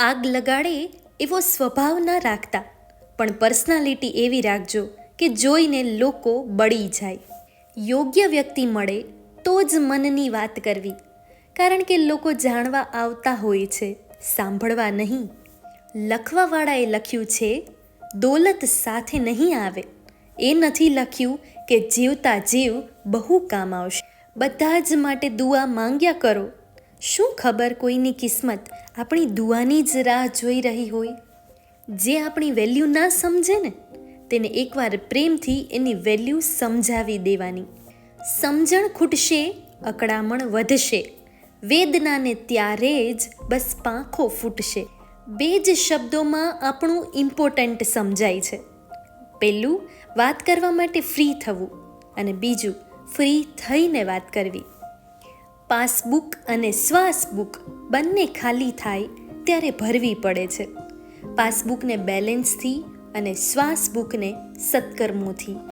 આગ લગાડે એવો સ્વભાવ ન રાખતા. પણ પર્સનાલિટી એવી રાખજો કે જોઈને લોકો બળી જાય. યોગ્ય વ્યક્તિ મળે તો જ મનની વાત કરવી. કારણ કે લોકો જાણવા આવતા હોય છે, સાંભળવા નહીં. લખવાવાળાએ લખ્યું છે, દોલત સાથે નહીં આવે. એ નથી લખ્યું કે જીવતા જીવ બહુ કામ આવશે. બધા જ માટે દુઆ માંગ્યા કરો. શું ખબર કોઈની કિસ્મત? આપણી દુઆની જ રાહ જોઈ રહી હોય. જે આપણી વેલ્યુ ના સમજે ને, તેને એકવાર પ્રેમથી એની વેલ્યુ સમજાવી દેવાની. સમજણ ખૂટશે, અકળામણ વધશે. વેદનાને ત્યારે જ બસ પાંખો ફૂટશે. બે જ શબ્દોમાં આપણું ઇમ્પોર્ટન્ટ સમજાય છે. પહેલું, વાત કરવા માટે ફ્રી થવું અને બીજું ફ્રી થઈને વાત કરવી. પાસબુક અને શ્વાસબુક બંને ખાલી થાય ત્યારે ભરવી પડે છે. પાસબુકને બેલેન્સથી અને શ્વાસબુકને સત્કર્મોથી.